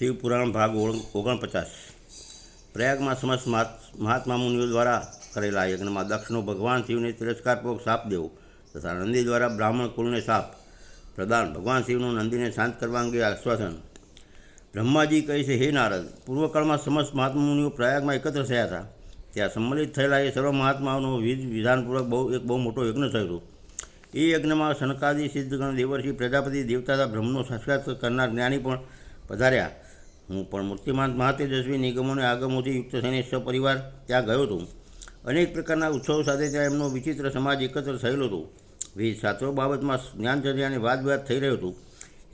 શિવપુરાણ ભાગ ઓગણ- ઓગણપચાસ. પ્રયાગમાં સમસ્ત મહાત્મા મુનિઓ દ્વારા કરેલા યજ્ઞમાં દક્ષનો ભગવાન શિવને તિરસ્કારપૂર્વક શાપ દેવો તથા નંદી દ્વારા બ્રાહ્મણ કુળને શાપ પ્રદાન. ભગવાન શિવનું નંદીને શાંત કરવા અંગે આશ્વાસન. બ્રહ્માજી કહે છે, હે નારદ, પૂર્વકાળમાં સમસ્ત મહાત્મા મુનિઓ પ્રયાગમાં એકત્ર થયા હતા. ત્યાં સંમલિત થયેલા એ સર્વ મહાત્માઓનો વિધ વિધાનપૂર્વક બહુ એક બહુ મોટો યજ્ઞ થયો એ યજ્ઞમાં સનકાદી સિદ્ધગણ દેવર્ષિ પ્રજાપતિ દેવતા બ્રહ્મનો સાક્ષાત્કાર કરનાર જ્ઞાની પણ પધાર્યા. હું પણ મૂર્તિમાન મહાતેજસ્વી નિગમોને આગમોથી યુક્ત થઈને સપરિવાર ત્યાં ગયો હતો. અનેક પ્રકારના ઉત્સવો સાથે ત્યાં એમનો વિચિત્ર સમાજ એકત્ર થયેલો હતો. વિવિધ શાસ્ત્રો બાબતમાં અને વાદ વિવાદ થઈ રહ્યો હતો.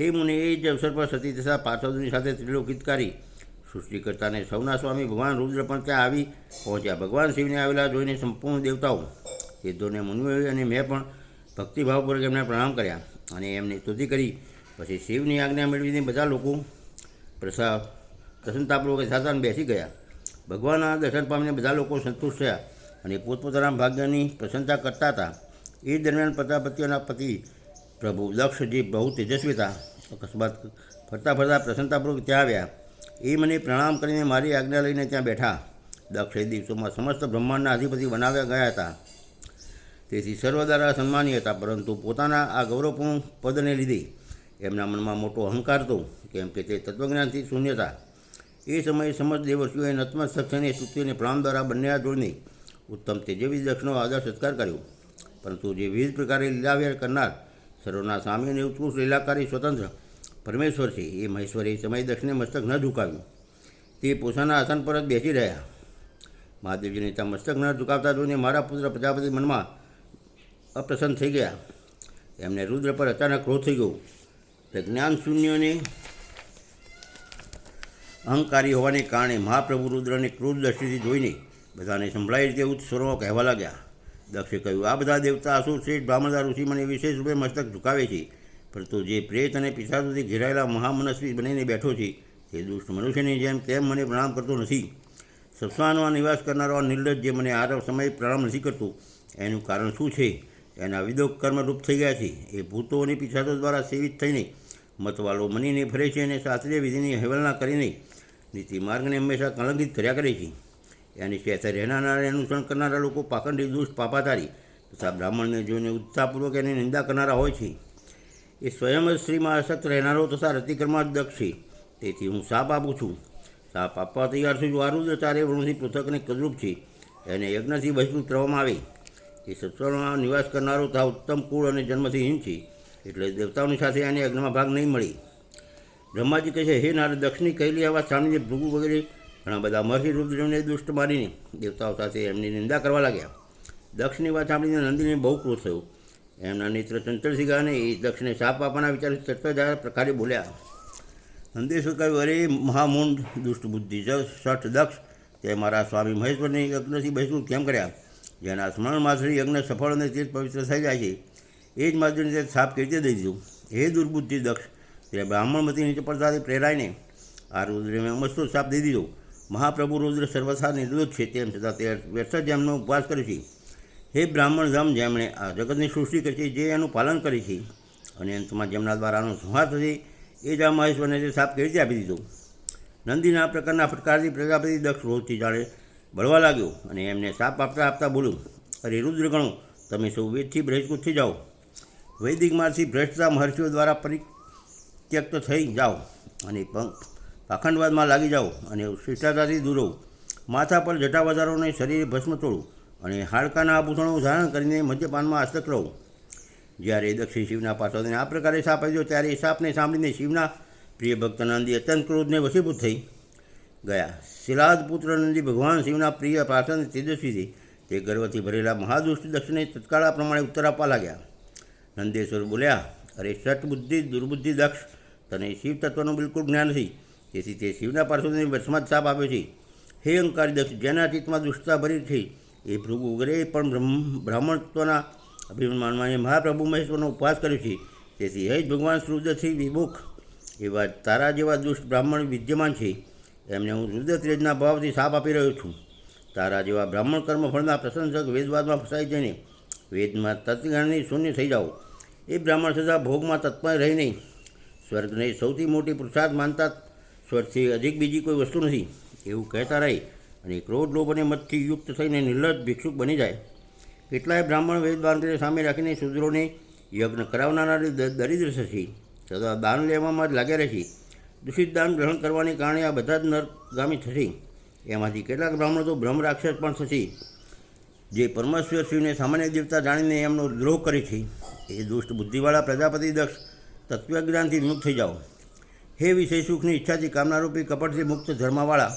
હે મુનિ, એ જ અવસર પર સતી તથા પાર્ષદોની સાથે ત્રિલોકિતકારી સૃષ્ટિકર્તાને સૌના સ્વામી ભગવાન રુદ્ર પણ ત્યાં આવી પહોંચ્યા. ભગવાન શિવને આવેલા જોઈને સંપૂર્ણ દેવતાઓ સિદ્ધોને મુનિઓએ અને મેં પણ ભક્તિભાવપૂર્વક એમને પ્રણામ કર્યા અને એમની સ્તુતિ કરી. પછી શિવની આજ્ઞા મેળવીને બધા લોકો પ્રસા પ્રસન્નતાપૂર્વક સાધન બેસી ગયા. ભગવાનના દર્શન પામીને બધા લોકો સંતુષ્ટ થયા અને પોતપોતાના ભાગ્યની પ્રશંસા કરતા હતા. એ દરમિયાન પ્રજાપતિઓના પતિ પ્રભુ દક્ષ જે બહુ તેજસ્વી હતા. અકસ્માત ફરતા ફરતા પ્રસન્નતાપૂર્વક ત્યાં આવ્યા. એ મને પ્રણામ કરીને મારી આજ્ઞા લઈને ત્યાં બેઠા. દક્ષ દિવસોમાં સમસ્ત બ્રહ્માંડના અધિપતિ બનાવ્યા ગયા હતા. તેથી સર્વ દ્વારા સન્માનીય હતા, પરંતુ પોતાના આ ગૌરવપૂર્ણ પદને લીધે એમના મનમાં મોટો અહંકાર હતો, કેમ કે તે તત્વજ્ઞાનથી શૂન્યતા એ સમયે સમજ દેવર્ષીઓએ નતમસ્તક થઈને સ્તુતિને પ્રણામ દ્વારા બંને જોડીને ઉત્તમ તેજવી દક્ષનો આદર સત્કાર કર્યો. પરંતુ જે વિવિધ પ્રકારે લીલાવ્યાર કરનાર, સર્વના સ્વામી અને ઉત્કૃષ્ટ લીલાકારી સ્વતંત્ર પરમેશ્વર છે, એ મહેશ્વરે સમયે દક્ષને મસ્તક ન ઝુકાવ્યું. તે પોતાના આસન પર જ બેસી રહ્યા. મહાદેવજીને ત્યાં મસ્તક ન ઝુકાવતા જોઈને મારા પુત્ર પ્રજાપતિ મનમાં અપ્રસન્ન થઈ ગયા. એમને રુદ્ર પર અચાનક ક્રોધ થઈ ગયો. તે જ્ઞાન શૂન્યોને અહંકારી હોવાને કારણે મહાપ્રભુ રુદ્રને ક્રૂર દ્રષ્ટિથી જોઈને બધાને સંભળાય ઉચ્ચ સ્વરમાં કહેવા લાગ્યા. દક્ષે કહ્યું, આ બધા દેવતા અસુર શ્રેષ્ઠ બ્રાહ્મણદા ઋષિ મને વિશેષ રૂપે મસ્તક ઝુકાવે છે. પરંતુ જે પ્રેત અને પિશાચોથી ઘેરાયેલા મહામનસ્વી બનીને બેઠો છે, તે દુષ્ટ મનુષ્યની જેમ કેમ મને પ્રણામ કરતો નથી. સત્સાનમાં નિવાસ કરનારો આ નિર્લજ જે મને આ સમયે પ્રણામ નથી કરતો, એનું કારણ શું છે? એના વિદો કર્મરૂપ થઈ ગયા છે. એ ભૂતો અને પિશાચો દ્વારા સેવિત થઈને મતવાલો મનીને ફરે છે અને શાસ્ત્રીય વિધિની હેવલના કરીને નીતિ માર્ગને હંમેશા કલંકિત કર્યા કરે છે. એની સાથે રહેનારા અને અનુસરણ કરનારા લોકો પાખંડી, દુષ્ટ પાપાધારી તથા બ્રાહ્મણને જોઈને ઉત્સાહપૂર્વક એની નિંદા કરનારા હોય છે. એ સ્વયં જ સ્ત્રીમાં આસક્ત રહેનારો તથા રતિકર્મા દક્ષ છે. તેથી હું સાપ આપું છું. સાપ આપવા તૈયાર છું. જો આ રુદ્ર ચારે વૃણથી પૃથકને કદરૂપ છે. એને યજ્ઞથી બહિષ્કૃત કરવામાં આવે. એ સત્સરમાં નિવાસ કરનારો તથા ઉત્તમ કુળ અને જન્મથી હીન છે. એટલે દેવતાઓની સાથે આને યજ્ઞમાં ભાગ નહીં મળી. બ્રહ્માજી કહે છે, હે નારદ દક્ષની કહેલી આવા સાંભળીને ભૃગુ વગેરે ઘણા બધા મહર્ષિ રુદ્રને દુષ્ટ મારીને દેવતાઓ સાથે એમની નિંદા કરવા લાગ્યા. દક્ષની વાત સાંભળીને નંદીને બહુ ક્રોધ થયો. એમના ચંચળ થઈ એ દક્ષને સાપ આપવાના વિચારથી ચર્ચા પ્રકારે બોલ્યા, નંદેશ્વર કહ્યું અરે, મહામુંડ, દુષ્ટ બુદ્ધિ સઠ, દક્ષ, તે મારા સ્વામી મહેશ્વરની યજ્ઞથી બહિષ્કૃત કેમ કર્યા? જેના સ્મરણ માત્ર યજ્ઞ સફળ અને તે પવિત્ર થઈ જાય છે. એ જ માધ્યમથી તે સાપ દઈ દીધું? હે દુર્બુદ્ધિ દક્ષ, તે બ્રાહ્મણમતી નીચે પડતાથી પ્રેરાઈને આ રુદ્રે મેં અમસ્તો સાપ દઈ દીધો. મહાપ્રભુ રુદ્ર સર્વથા નિર્દોષ છે તેમ છતાં તે વ્યર્થ જ એમનો ઉપવાસ કરે છે. હે બ્રાહ્મણ ધામ, જેમણે આ જગતની સૃષ્ટિ કરી છે, જે એનું પાલન કરે છે. અને અંતમાં જેમના દ્વારા આનો સંહાર થશે, એ જ આ મહેશ્વરને તે સાપ કેવી રીતે આપી દીધો? નંદીના આ પ્રકારના ફટકારથી પ્રજાપતિ દક્ષ રોજથી જાણે બળવા લાગ્યો અને એમને સાપ આપતા આપતા બોલ્યું, અરે રુદ્ર ગણો તમે સૌ વેદથી બહિષ્કૃત થઈ જાઓ. વૈદિક માર્ગથી ભ્રષ્ટતા મહર્ષિઓ દ્વારા પરિત્યક્ત થઈ જાઓ અને પંખ પાખંડવાદમાં લાગી જાઓ અને શિષ્ટાચારથી દૂર માથા પર જટા વધારોને શરીરે ભસ્મ તોડો અને હાડકાના આભૂષણો ધારણ કરીને મદ્યપાનમાં આસ્તક રહો. જ્યારે દક્ષિણ શિવના પાર્ષદને આ પ્રકારે સાપ આવ્યો ત્યારે એ સાપને સાંભળીને શિવના પ્રિય ભક્ત નંદી અત્યંત ક્રોધને વશીભૂત થઈ ગયા. શિલાદ પુત્ર નંદી ભગવાન શિવના પ્રિય પાર્ષદ તેજસ્વીથી તે ગર્વથી ભરેલા મહાદુષ્ટ દક્ષને તત્કાળ પ્રમાણે ઉત્તર આપવા લાગ્યા. નંદેશ્વર બોલ્યા, અરે સટબુદ્ધિ દુર્બુદ્ધિ દક્ષ, તને શિવ તત્વનું બિલકુલ જ્ઞાન નથી. તેથી તે શિવના પાર્ષદને વશમાં જ સાપ આપે છે. હે અંકારી દક્ષ, જેના ચિત્તમાં દુષ્ટતા ભરી છે, એ ભૃગુ વગેરે પણ બ્રહ્મ, બ્રાહ્મણત્વના અભિમાનમાં મહાપ્રભુ મહેશ્વરનો ઉપવાસ કર્યો છે. તેથી હે ભગવાન સૃદથી વિમુખ એવા તારા જેવા દુષ્ટ બ્રાહ્મણ વિદ્યમાન છે. એમને હું રુદ્રતેજના ભાવથી સાપ આપી રહ્યો છું. તારા જેવા બ્રાહ્મણ કર્મફળના પ્રશંસક વેદવાદમાં ફસાઈ જઈને વેદમાં તત્ગણની શૂન્ય થઈ જાઓ. એ બ્રાહ્મણ સદા ભોગમાં તત્પર રહી નહીં. સ્વર્ગને સૌથી મોટી પ્રસાદ માનતા સ્વર્ગથી અધિક બીજી કોઈ વસ્તુ નથી, એવું કહેતા રહી અને ક્રોધ લોભ અને મતથી યુક્ત થઈને નિર્લજ ભિક્ષુક બની જાય. કેટલાય બ્રાહ્મણ વેદ બાંધને સામે રાખીને શૂદ્રોને યજ્ઞ કરાવનારા દરિદ્ર થશે, સદા દાન લેવામાં જ લાગ્યા રહેશે. દૂષિત દાન ગ્રહણ કરવાને કારણે આ બધા જ નરગામી થશે. એમાંથી કેટલાક બ્રાહ્મણો તો બ્રહ્મ રાક્ષસ પણ થશે, જે પરમેશ્વર શિવને સામાન્ય દેવતા જાણીને એમનો દ્રોહ કરે છે. એ દુષ્ટ બુદ્ધિવાળા પ્રજાપતિ દક્ષ તત્વજ્ઞાનથી વિમુખ થઈ જાઓ. હે વિષય સુખની ઈચ્છાથી કામનારૂપી કપટથી મુક્ત ધર્મવાળા,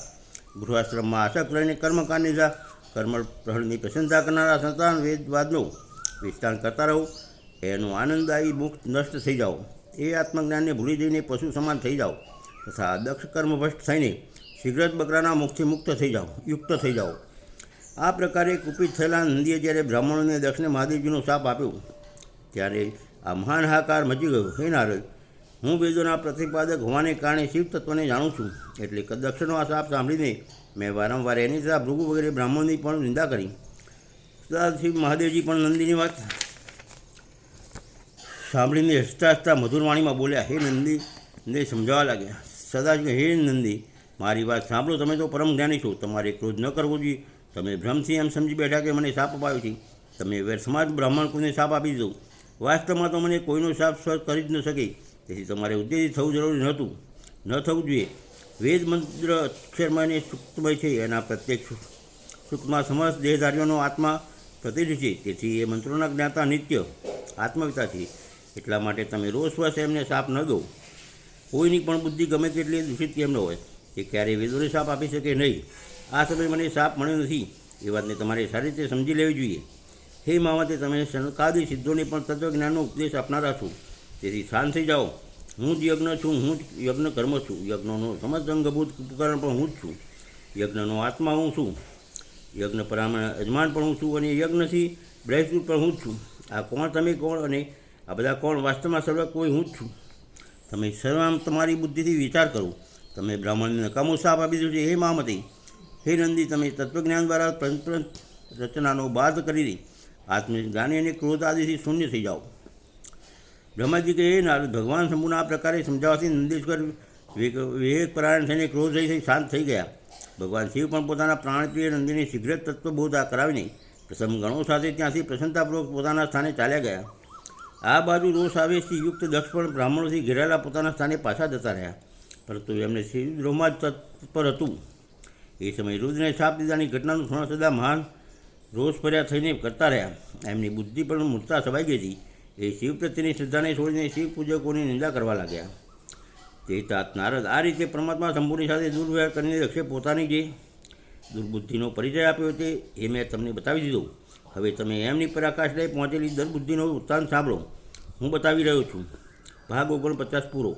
ગૃહાશ્રમમાં આસક્ત રહીને કર્મકાંડની જા કર્મ પ્રહળની પ્રશંસા કરનારા સંતાન વેદવાદનું વિસ્તાર કરતા રહો. એનું આનંદદાયી મુક્ત નષ્ટ થઈ જાઓ. એ આત્મજ્ઞાનને ભૂલી જઈને પશુ સમાન થઈ જાઓ તથા દક્ષ કર્મભ્રષ્ટ થઈને સિગરેટ બકરાના મુખથી મુક્ત થઈ જાઓ, યુક્ત થઈ જાઓ. આ પ્રકારે કુપિત થયેલા નંદીએ જ્યારે બ્રાહ્મણોને દક્ષને મહાદેવજીનો શાપ આપ્યો ત્યારે આ મહાન હાકાર મચી ગયો. હે નારદ, હું વેદોના પ્રતિપાદક હોવાને કારણે શિવ તત્વને જાણું છું. એટલે દક્ષિણનો આ સાપ સાંભળીને મેં વારંવાર એની તથા ભૃગુ વગેરે બ્રાહ્મણની પણ નિંદા કરી. સદાશિવ મહાદેવજી પણ નંદીની વાત સાંભળીને હસતા હસતા મધુરવાણીમાં બોલ્યા, હે નંદી, ને સમજાવવા લાગ્યા. સદાશિવ હે નંદી, મારી વાત સાંભળો, તમે તો પરમ જ્ઞાની છો. તમારે ક્રોધ ન કરવો જોઈએ. તમે ભ્રમથી એમ સમજી બેઠા કે મને સાપ અપાયો છે. તમે વ્યર્થમાં જ બ્રાહ્મણ કોઈને સાપ આપી દીધો વાસ્તવમાં તો મને કોઈનો સાપ સ્વ કરી જ ન શકે. તેથી તમારે ઉદ્દેશિત થવું જરૂરી નહોતું. ન થવું જોઈએ. વેદ મંત્ર અક્ષરમાં એને સુક્તમય છે એના પ્રત્યેક સુ- સુખમાં સમસ્ત દેહધારીઓનો આત્મા પ્રતિષ્ઠ છે. તેથી એ મંત્રોના જ્ઞાતા નિત્ય આત્મવિતા છે. એટલા માટે તમે રોજ વર્ષ એમને સાપ ન દો. કોઈની પણ બુદ્ધિ ગમે તેટલી દૂષિત કેમ ન હોય? તે ક્યારેય વેદોને સાપ આપી શકે નહીં. આ સમયે મને સાપ મળ્યો નથી. એ વાતને તમારે સારી રીતે સમજી લેવી જોઈએ. હે મામતે તમે સનકાદી સિદ્ધોને પણ તત્વજ્ઞાનનો ઉપદેશ આપનારા છો. તેથી શાંત થઈ જાઓ. હું જ યજ્ઞ છું, હું જ યજ્ઞ કર્મ છું. યજ્ઞનો સમસ્ત અંગભૂત ઉપકરણ પણ હું જ છું. યજ્ઞનો આત્મા હું છું. યજ્ઞ પરામણ યજમાન પણ હું છું અને યજ્ઞથી બ્રહ્મસૂત પણ હું જ છું. આ કોણ, તમે કોણ અને આ બધા કોણ વાસ્તવમાં સર્વ કોઈ હું જ છું? તમે સર્વામ તમારી બુદ્ધિથી વિચાર કરો. તમે બ્રાહ્મણને નકામો સાપ આપી દીધો છે. હે મહામતી હે નંદી, તમે તત્વજ્ઞાન દ્વારા રચનાનો કરી દઈ આત્મજ્ઞાની અને ક્રોધ આદિથી શૂન્ય થઈ જાઓ. બ્રહ્માજી કહે, નારદ ભગવાન સંપૂર્ણ આ પ્રકારે સમજાવવાથી નંદીશ્વર વિવેક પરાયણ થઈને ક્રોધ થઈ શાંત થઈ ગયા. ભગવાન શિવ પણ પોતાના પ્રાણપ્રિય નંદીને શીઘ્ર તત્વબોધ આ કરાવીને પ્રસંગ ગણો સાથે ત્યાંથી પ્રસન્નતાપૂર્વક પોતાના સ્થાને ચાલ્યા ગયા. આ બાજુ રોષ આવેશથી યુક્ત દક્ષ પણ બ્રાહ્મણોથી ઘેરાયેલા પોતાના સ્થાને પાછા જતા રહ્યા. પરંતુ એમને શિવદ્રોહમાં જ તત્પર હતું. એ સમયે રુદ્રને શાપ દીધાની ઘટનાનું સુણા સદા મહાન રોષ ભર્યા થઈને કરતા રહ્યા. એમની બુદ્ધિ પણ મૂર્તા સવાઈ ગઈ હતી. એ શિવ પ્રત્યેની શ્રદ્ધાને છોડીને શિવ પૂજકોની નિંદા કરવા લાગ્યા. તે તાત નારદ આ રીતે પરમાત્મા શંભુની સાથે દુર્વ્યવહાર કરીને દક્ષે પોતાની જે દુર્બુદ્ધિનો પરિચય આપ્યો તે એ મેં તમને બતાવી દીધો. હવે તમે એમની પરાકાશને પહોંચેલી દુર્બુદ્ધિનો ઉત્થાન સાંભળો. હું બતાવી રહ્યો છું. ભાગ ઓગણપચાસ પૂરો.